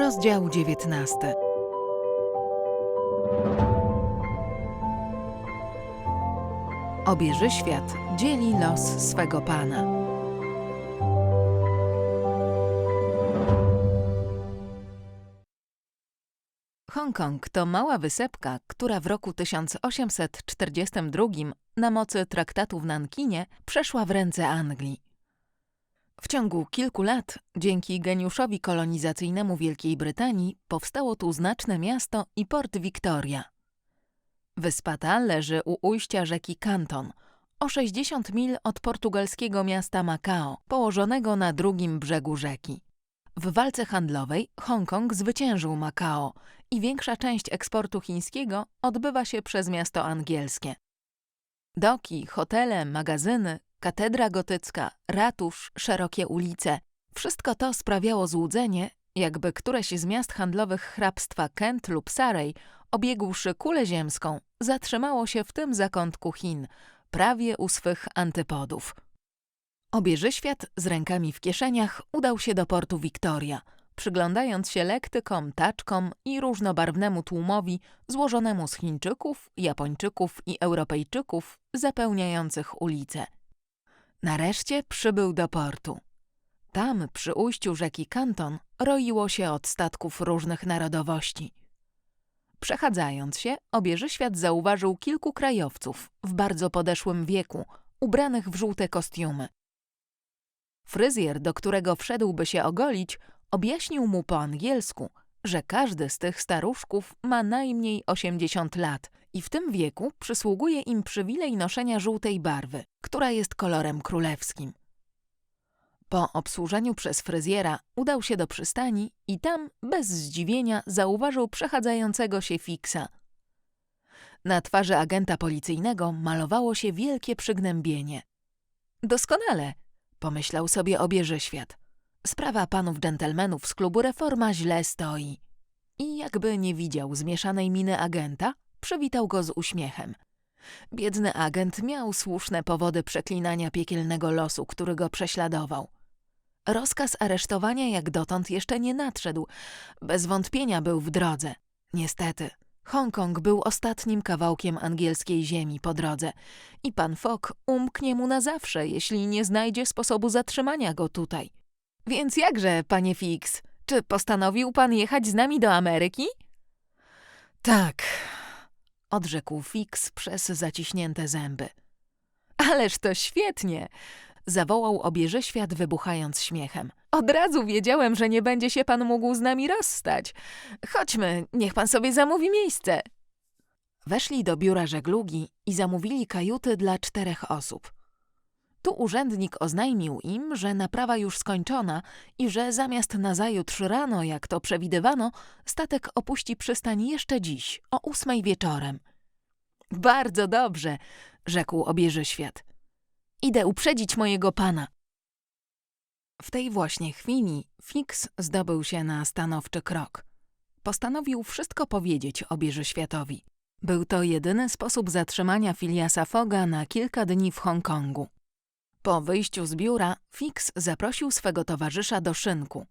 Rozdział 19. Obieży świat dzieli los swego pana. Hongkong to mała wysepka, która w roku 1842 na mocy traktatu w Nankinie przeszła w ręce Anglii. W ciągu kilku lat, dzięki geniuszowi kolonizacyjnemu Wielkiej Brytanii, powstało tu znaczne miasto i port Victoria. Wyspa ta leży u ujścia rzeki Canton, o 60 mil od portugalskiego miasta Macao, położonego na drugim brzegu rzeki. W walce handlowej Hongkong zwyciężył Macao i większa część eksportu chińskiego odbywa się przez miasto angielskie. Doki, hotele, magazyny, katedra gotycka, ratusz, szerokie ulice wszystko to sprawiało złudzenie, jakby któreś z miast handlowych hrabstwa Kent lub Surrey, obiegłszy kulę ziemską, zatrzymało się w tym zakątku Chin, prawie u swych antypodów. Obieży świat z rękami w kieszeniach udał się do portu Victoria, przyglądając się lektykom, taczkom i różnobarwnemu tłumowi złożonemu z Chińczyków, Japończyków i Europejczyków zapełniających ulice. Nareszcie przybył do portu. Tam, przy ujściu rzeki Kanton, roiło się od statków różnych narodowości. Przechadzając się, obieży świat zauważył kilku krajowców w bardzo podeszłym wieku, ubranych w żółte kostiumy. Fryzjer, do którego wszedłby się ogolić, objaśnił mu po angielsku, że każdy z tych staruszków ma najmniej 80 lat i w tym wieku przysługuje im przywilej noszenia żółtej barwy, która jest kolorem królewskim. Po obsłużeniu przez fryzjera udał się do przystani i tam, bez zdziwienia, zauważył przechadzającego się fiksa. Na twarzy agenta policyjnego malowało się wielkie przygnębienie. Doskonale, pomyślał sobie obieży świat. Sprawa panów dżentelmenów z klubu Reforma źle stoi. I jakby nie widział zmieszanej miny agenta, przywitał go z uśmiechem. Biedny agent miał słuszne powody przeklinania piekielnego losu, który go prześladował. Rozkaz aresztowania jak dotąd jeszcze nie nadszedł. Bez wątpienia był w drodze. Niestety, Hongkong był ostatnim kawałkiem angielskiej ziemi po drodze i pan Fogg umknie mu na zawsze, jeśli nie znajdzie sposobu zatrzymania go tutaj. Więc jakże, panie Fix, czy postanowił pan jechać z nami do Ameryki? Tak, odrzekł Fix przez zaciśnięte zęby. Ależ to świetnie! zawołał obieży świat, wybuchając śmiechem. Od razu wiedziałem, że nie będzie się pan mógł z nami rozstać. Chodźmy, niech pan sobie zamówi miejsce. Weszli do biura żeglugi i zamówili kajuty dla czterech osób. Tu urzędnik oznajmił im, że naprawa już skończona i że zamiast nazajutrz rano, jak to przewidywano, statek opuści przystań jeszcze dziś, o ósmej wieczorem. Bardzo dobrze, rzekł obieży świat. Idę uprzedzić mojego pana. W tej właśnie chwili Fix zdobył się na stanowczy krok. Postanowił wszystko powiedzieć obieży światowi. Był to jedyny sposób zatrzymania Filiasa Foga na kilka dni w Hongkongu. Po wyjściu z biura Fix zaprosił swego towarzysza do szynku.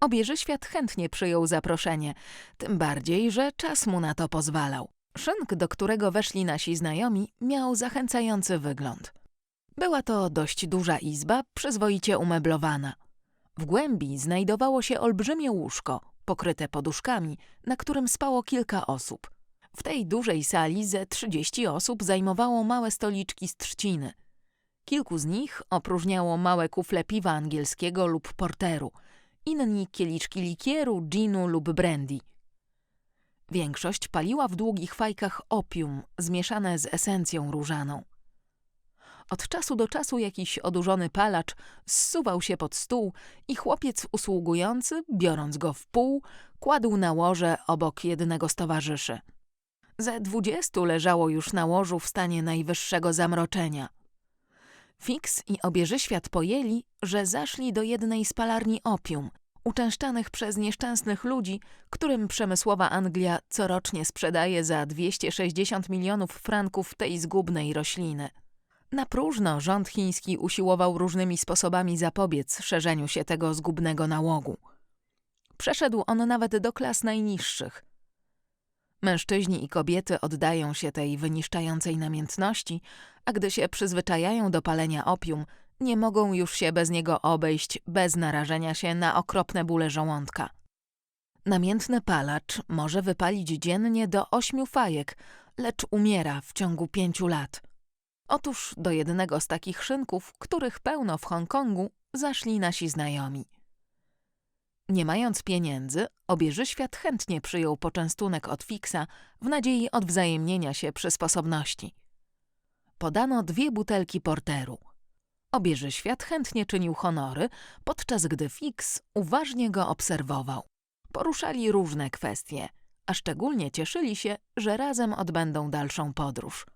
Obieży świat chętnie przyjął zaproszenie, tym bardziej, że czas mu na to pozwalał. Szynk, do którego weszli nasi znajomi, miał zachęcający wygląd. Była to dość duża izba, przyzwoicie umeblowana. W głębi znajdowało się olbrzymie łóżko, pokryte poduszkami, na którym spało kilka osób. W tej dużej sali ze trzydzieści osób zajmowało małe stoliczki z trzciny – Kilku z nich opróżniało małe kufle piwa angielskiego lub porteru, inni kieliczki likieru, ginu lub brandy. Większość paliła w długich fajkach opium zmieszane z esencją różaną. Od czasu do czasu jakiś odurzony palacz zsuwał się pod stół i chłopiec usługujący, biorąc go w pół, kładł na łoże obok jednego z towarzyszy. Ze dwudziestu leżało już na łożu w stanie najwyższego zamroczenia – Fix i obieży świat pojęli, że zaszli do jednej z palarni opium, uczęszczanych przez nieszczęsnych ludzi, którym przemysłowa Anglia corocznie sprzedaje za 260 milionów franków tej zgubnej rośliny. Na próżno rząd chiński usiłował różnymi sposobami zapobiec szerzeniu się tego zgubnego nałogu. Przeszedł on nawet do klas najniższych. Mężczyźni i kobiety oddają się tej wyniszczającej namiętności, a gdy się przyzwyczajają do palenia opium, nie mogą już się bez niego obejść bez narażenia się na okropne bóle żołądka. Namiętny palacz może wypalić dziennie do ośmiu fajek, lecz umiera w ciągu pięciu lat. Otóż do jednego z takich szynków, których pełno w Hongkongu, zaszli nasi znajomi. Nie mając pieniędzy, obieży świat chętnie przyjął poczęstunek od Fixa w nadziei odwzajemnienia się przy sposobności. Podano dwie butelki porteru. Obieży świat chętnie czynił honory, podczas gdy Fix uważnie go obserwował. Poruszali różne kwestie, a szczególnie cieszyli się, że razem odbędą dalszą podróż.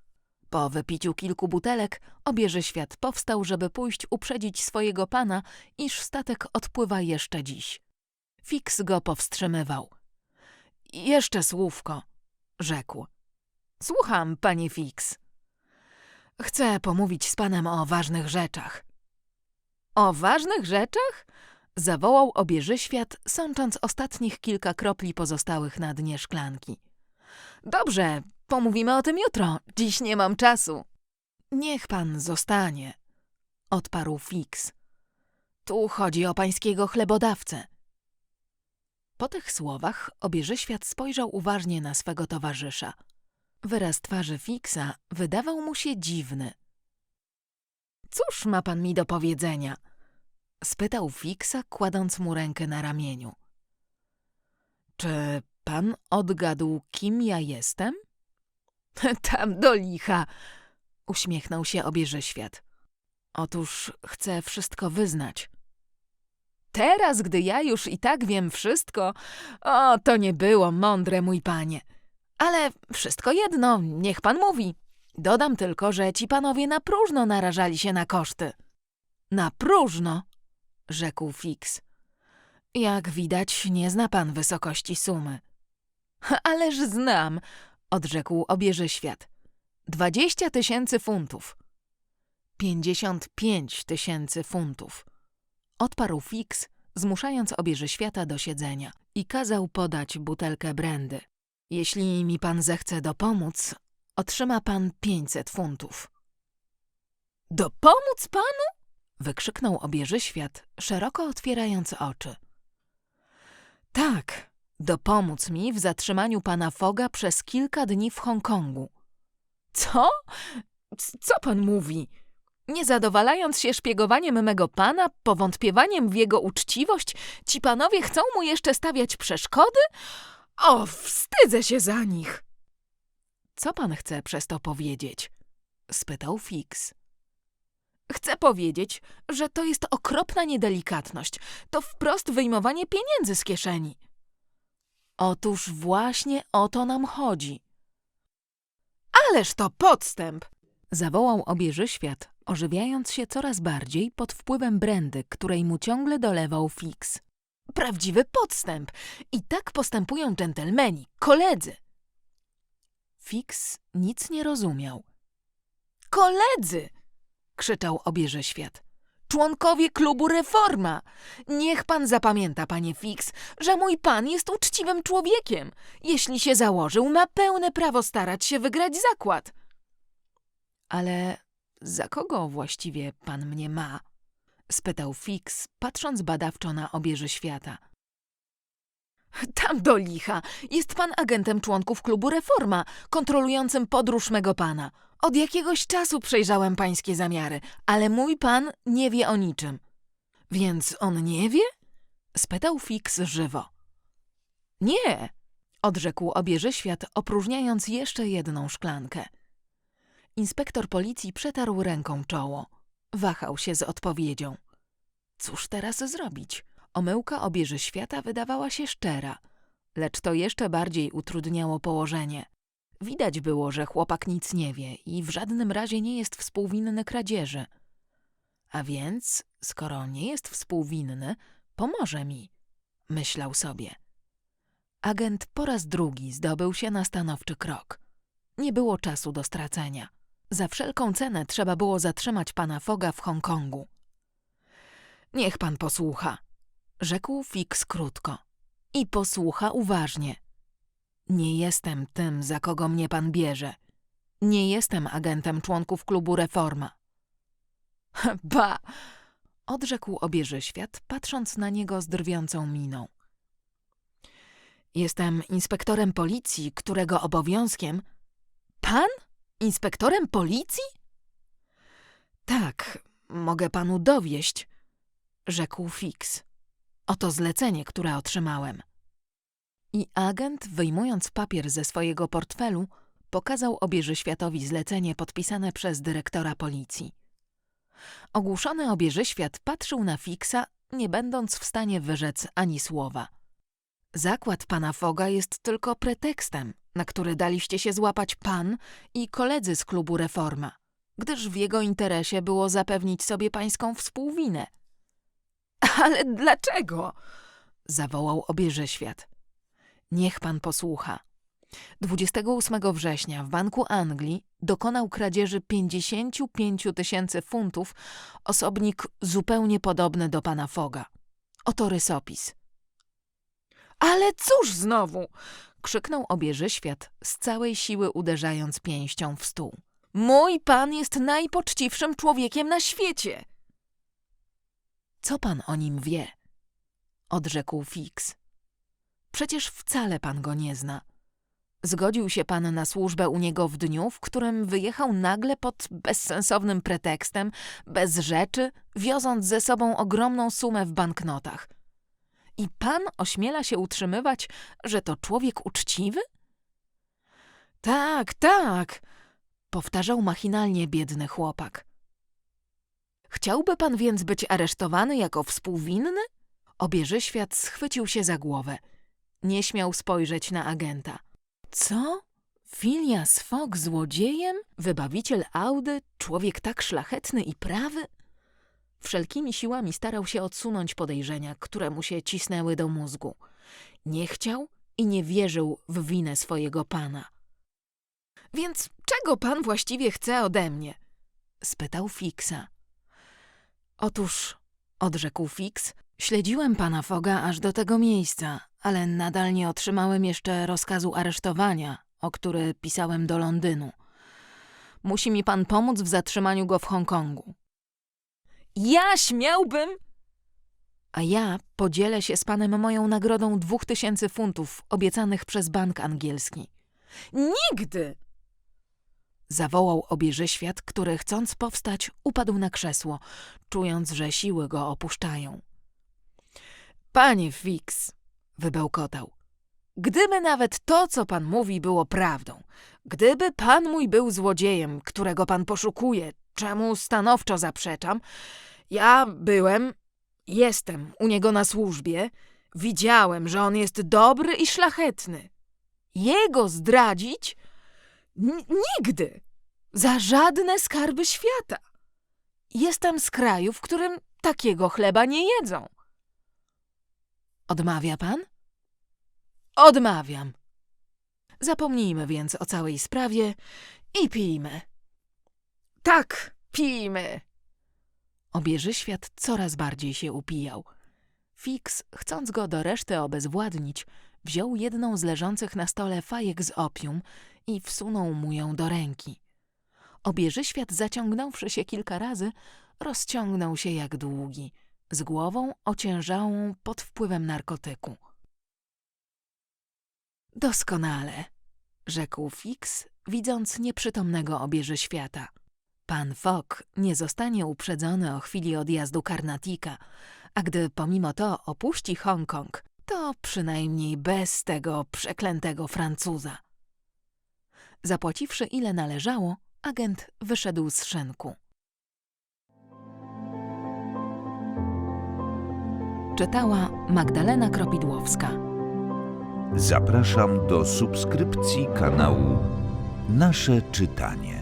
Po wypiciu kilku butelek, obieży świat powstał, żeby pójść uprzedzić swojego pana, iż statek odpływa jeszcze dziś. Fix go powstrzymywał. Jeszcze słówko, rzekł. Słucham, panie Fix. Chcę pomówić z panem o ważnych rzeczach. O ważnych rzeczach? Zawołał obieży świat, sącząc ostatnich kilka kropli pozostałych na dnie szklanki. Dobrze, pomówimy o tym jutro. Dziś nie mam czasu. Niech pan zostanie, odparł Fix. Tu chodzi o pańskiego chlebodawcę. Po tych słowach obieży świat spojrzał uważnie na swego towarzysza. Wyraz twarzy Fixa wydawał mu się dziwny. Cóż ma pan mi do powiedzenia? spytał Fixa, kładąc mu rękę na ramieniu. Czy pan odgadł, kim ja jestem? Tam do licha, uśmiechnął się obieży świat. Otóż chcę wszystko wyznać. Teraz, gdy ja już i tak wiem wszystko, o, to nie było mądre, mój panie. Ale wszystko jedno, niech pan mówi. Dodam tylko, że ci panowie na próżno narażali się na koszty. Na próżno, rzekł Fix. Jak widać, nie zna pan wysokości sumy. Ależ znam, odrzekł obieży świat. Dwadzieścia tysięcy funtów. Pięćdziesiąt pięć tysięcy funtów. Odparł Fix, zmuszając obieży świata do siedzenia i kazał podać butelkę brandy. Jeśli mi pan zechce dopomóc, otrzyma pan pięćset funtów. Dopomóc panu? wykrzyknął obieży świat, szeroko otwierając oczy. Tak, dopomóc mi w zatrzymaniu pana Foga przez kilka dni w Hongkongu. Co? C- Co pan mówi? Nie zadowalając się szpiegowaniem mego pana, powątpiewaniem w jego uczciwość, ci panowie chcą mu jeszcze stawiać przeszkody? O, wstydzę się za nich! Co pan chce przez to powiedzieć? spytał Fix. Chcę powiedzieć, że to jest okropna niedelikatność. To wprost wyjmowanie pieniędzy z kieszeni. Otóż właśnie o to nam chodzi. Ależ to podstęp! Zawołał obieży świat, ożywiając się coraz bardziej pod wpływem brandy, której mu ciągle dolewał Fix. Prawdziwy podstęp! I tak postępują dżentelmeni, koledzy! Fix nic nie rozumiał. Koledzy! krzyczał obieży świat. Członkowie klubu Reforma! Niech pan zapamięta, panie Fix, że mój pan jest uczciwym człowiekiem. Jeśli się założył, ma pełne prawo starać się wygrać zakład. Ale za kogo właściwie pan mnie ma? spytał Fix, patrząc badawczo na obieży świata. Tam do licha! Jest pan agentem członków klubu Reforma, kontrolującym podróż mego pana. Od jakiegoś czasu przejrzałem pańskie zamiary, ale mój pan nie wie o niczym. Więc on nie wie? spytał Fix żywo. Nie, odrzekł obieży świat, opróżniając jeszcze jedną szklankę. Inspektor policji przetarł ręką czoło. Wahał się z odpowiedzią. Cóż teraz zrobić? Omyłka obieży świata wydawała się szczera, lecz to jeszcze bardziej utrudniało położenie. Widać było, że chłopak nic nie wie i w żadnym razie nie jest współwinny kradzieży. A więc, skoro nie jest współwinny, pomoże mi, myślał sobie. Agent po raz drugi zdobył się na stanowczy krok. Nie było czasu do stracenia. Za wszelką cenę trzeba było zatrzymać pana Foga w Hongkongu. Niech pan posłucha, rzekł Fix krótko. i posłucha uważnie. Nie jestem tym, za kogo mnie pan bierze. Nie jestem agentem członków klubu Reforma. Ba! Odrzekł obieży świat, patrząc na niego z drwiącą miną. Jestem inspektorem policji, którego obowiązkiem. Pan? Inspektorem policji? Tak, mogę panu dowieść, rzekł Fix. Oto zlecenie, które otrzymałem. I agent, wyjmując papier ze swojego portfelu, pokazał obieży światowi zlecenie podpisane przez dyrektora policji. Ogłuszony obieży świat patrzył na Fixa, nie będąc w stanie wyrzec ani słowa. Zakład pana Foga jest tylko pretekstem, na który daliście się złapać pan i koledzy z klubu Reforma, gdyż w jego interesie było zapewnić sobie pańską współwinę. Ale dlaczego? zawołał obieży świat. Niech pan posłucha. 28 września w Banku Anglii dokonał kradzieży 55 tysięcy funtów osobnik zupełnie podobny do pana Foga. Oto rysopis. Ale cóż znowu? Krzyknął obieży świat, z całej siły uderzając pięścią w stół. Mój pan jest najpoczciwszym człowiekiem na świecie. Co pan o nim wie? odrzekł Fix. Przecież wcale pan go nie zna. Zgodził się pan na służbę u niego w dniu, w którym wyjechał nagle pod bezsensownym pretekstem, bez rzeczy, wioząc ze sobą ogromną sumę w banknotach. I pan ośmiela się utrzymywać, że to człowiek uczciwy? Tak, tak, powtarzał machinalnie biedny chłopak. Chciałby pan więc być aresztowany jako współwinny? Obieży świat schwycił się za głowę. Nie śmiał spojrzeć na agenta. Co? Filias Fogg złodziejem? Wybawiciel Audy? Człowiek tak szlachetny i prawy? Wszelkimi siłami starał się odsunąć podejrzenia, które mu się cisnęły do mózgu. Nie chciał i nie wierzył w winę swojego pana. Więc czego pan właściwie chce ode mnie? spytał Fixa. Otóż, odrzekł Fix, śledziłem pana Foga aż do tego miejsca, ale nadal nie otrzymałem jeszcze rozkazu aresztowania, o który pisałem do Londynu. Musi mi pan pomóc w zatrzymaniu go w Hongkongu. Ja śmiałbym? A ja podzielę się z panem moją nagrodą dwóch tysięcy funtów obiecanych przez bank angielski. Nigdy! Zawołał obieży świat, który chcąc powstać upadł na krzesło, czując, że siły go opuszczają. Panie Fix, wybełkotał. Gdyby nawet to, co pan mówi, było prawdą, gdyby pan mój był złodziejem, którego pan poszukuje, czemu stanowczo zaprzeczam, ja byłem, jestem u niego na służbie, widziałem, że on jest dobry i szlachetny. Jego zdradzić? N- nigdy! Za żadne skarby świata! Jestem z kraju, w którym takiego chleba nie jedzą. Odmawia pan? Odmawiam. Zapomnijmy więc o całej sprawie i pijmy. Tak, pijmy. Obieży świat coraz bardziej się upijał. Fix, chcąc go do reszty obezwładnić, wziął jedną z leżących na stole fajek z opium i wsunął mu ją do ręki. Obieży świat, zaciągnąwszy się kilka razy, rozciągnął się jak długi, z głową ociężałą pod wpływem narkotyku. Doskonale, rzekł Fix, widząc nieprzytomnego obieży świata. Pan Fogg nie zostanie uprzedzony o chwili odjazdu Karnatika, a gdy pomimo to opuści Hongkong, to przynajmniej bez tego przeklętego Francuza. Zapłaciwszy ile należało, agent wyszedł z szynku. Czytała Magdalena Kropidłowska. Zapraszam do subskrypcji kanału Nasze Czytanie.